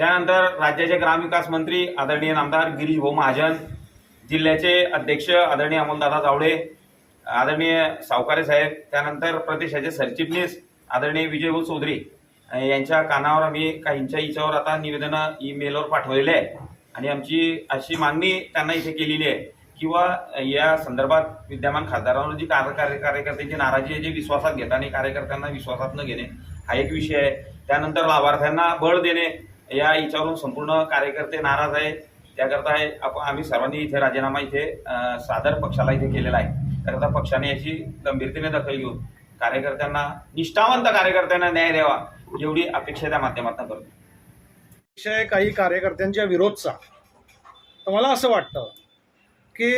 त्यानंतर राज्याचे ग्रामविकास मंत्री आदरणीय नामदार गिरीश भाऊ महाजन जिल्ह्याचे अध्यक्ष आदरणीय अमोलदादा जावडे आदरणीय सावकारे साहेब त्यानंतर प्रदेशाचे सरचिटणीस आदरणीय विजयभाऊ चौधरी. यांच्या कानावर आम्ही काहींच्या हिच्यावर आता निवेदनं ईमेलवर पाठवलेले आहे आणि आमची अशी मागणी त्यांना इथे केलेली आहे किंवा या संदर्भात विद्यमान खासदारांवर जी कार्य कार्य- कार्यकर्त्यांची नाराजी आहे जे विश्वासात घेताना कार्यकर्त्यांना विश्वासात न घेणे हा एक विषय आहे. त्यानंतर लाभार्थ्यांना बळ देणे या याच्यावरून संपूर्ण कार्यकर्ते नाराज आहे त्याकरता आहे आपण आम्ही सर्वांनी इथे राजीनामा इथे सादर पक्षाला इथे केलेला आहे. त्याकरता पक्षाने याची गंभीरतेने दखल घेऊन कार्यकर्त्यांना निष्ठावंत कार्यकर्त्यांना न्याय द्यावा एवढी अपेक्षा त्या माध्यमातून करतो. विषय काही कार्यकर्त्यांच्या विरोधचा. तर मला असं वाटतं की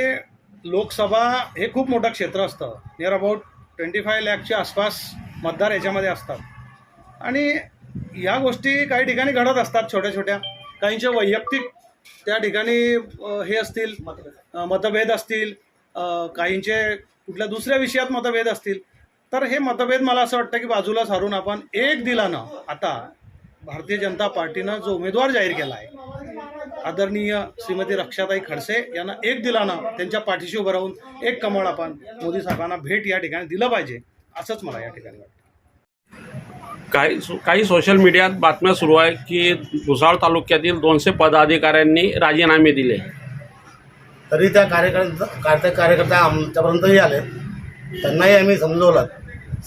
लोकसभा हे खूप मोठं क्षेत्र असतं. नियर अबाउट ट्वेंटी फाय लॅकच्या आसपास मतदार याच्यामध्ये असतात. आणि या गोष्टी काही ठिकाणी घडत असतात छोट्या छोट्या. काहींचे वैयक्तिक त्या ठिकाणी हे असतील मतभेद असतील काहींचे कुठल्या दुसऱ्या विषयात मतभेद असतील. तर हे मतभेद मला असं वाटतं की बाजूला सारून आपण एक दिलानं आता भारतीय जनता पार्टीनं जो उमेदवार जाहीर केला आहे आदरणीय श्रीमती रक्षाताई खडसे यांना एक दिलानं त्यांच्या पाठीशी उभं राहून एक कमळ आपण मोदी साहेबांना भेट या ठिकाणी दिलं पाहिजे असंच मला या ठिकाणी वाटतं. काही काही सोशल मीडियात बातम्या सुरू आहे की भुसावळ तालुक्यातील दोनशे पदाधिकाऱ्यांनी राजीनामे दिले. तरी त्या कार्यकर्ता कार्य कार्यकर्ता आमच्यापर्यंतही आले. त्यांनाही आम्ही समजवलं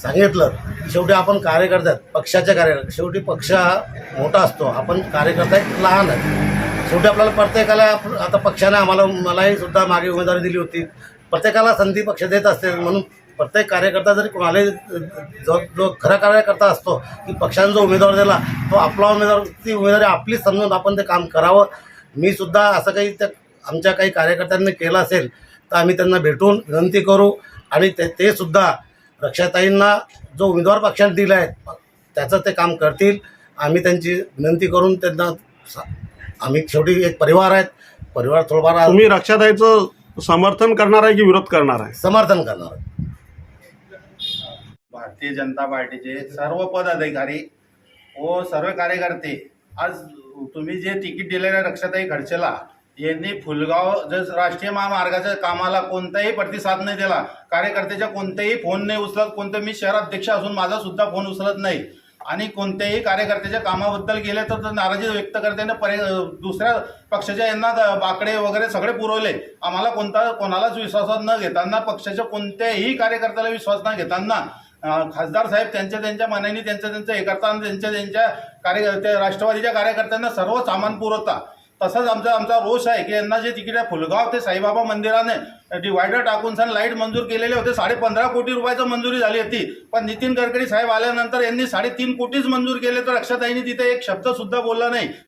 सांगितलं. शेवटी आपण कार्यकर्ते पक्षाच्या पक्षाचे कार्यकर्ते. शेवटी पक्ष हा मोठा असतो. आपण कार्यकर्ता एक लहान आहे. शेवटी आपल्याला प्रत्येकाला आता पक्षाने आम्हाला मलाही सुद्धा मागे उमेदवारी दिली होती. प्रत्येकाला संधी पक्ष देत असते म्हणून प्रत्येक कार्यकर्ता जरी कोणालाही जो जो खरा कार्यकर्ता असतो की पक्षाने जो उमेदवार दिला तो आपला उमेदवार ती उमेदवारी आपलीच समजून आपण ते काम करावं. मी सुद्धा असं काही त्या आमच्या काही कार्यकर्त्यांनी केलं असेल तर आम्ही त्यांना भेटून विनंती करू. आणि ते ते सुद्धा रक्षाताईंना जो उमेदवार पक्षाने दिला आहे त्याचं ते काम करतील. आम्ही त्यांची विनंती करून त्यांना सा- आम्ही शेवटी एक परिवार आहेत. परिवार थोडंफार तुम्ही रक्षाताईचं समर्थन करणार आहे की विरोध करणार आहे? समर्थन करणार आहे. भारतीय जनता पार्टीचे सर्व पदाधिकारी व सर्व कार्यकर्ते आज तुम्ही जे तिकीट दिलेलं आहे रक्षाताई खडसेला यांनी फुलगाव जर राष्ट्रीय महामार्गाच्या कामाला कोणताही प्रतिसाद नाही दिला कार्यकर्त्याच्या कोणतेही फोन नाही उचलत कोणतं मी शहराध्यक्ष असून माझा सुद्धा फोन उचलत नाही. आणि कोणत्याही कार्यकर्त्याच्या कामाबद्दल गेले तर नाराजी व्यक्त करताना परे दुसऱ्या पक्षाच्या यांना द- बाकडे वगैरे सगळे पुरवले. आम्हाला कोणता कोणालाच विश्वासात न घेताना पक्षाच्या कोणत्याही कार्यकर्त्याला विश्वास न घेताना खासदार साहेब त्यांच्या त्यांच्या मनाने त्यांचं त्यांचं हे करताना त्यांच्या त्यांच्या कार्य राष्ट्रवादीच्या कार्यकर्त्यांना सर्व सामान पुरवता. तसंच आमचा आमचा रोष आहे की यांना जे तिकडे फुलगाव ते साईबाबा मंदिराने डिवायडर टाकून सण लाइट मंजूर केलेले होते. साडे पंधरा कोटी रुपयाचं मंजुरी झाली होती. पण नितीन गडकरी साहेब आल्यानंतर यांनी साडेतीन कोटीच मंजूर केले तर रक्षाताईंनी तिथे एक शब्दसुद्धा बोलला नाही.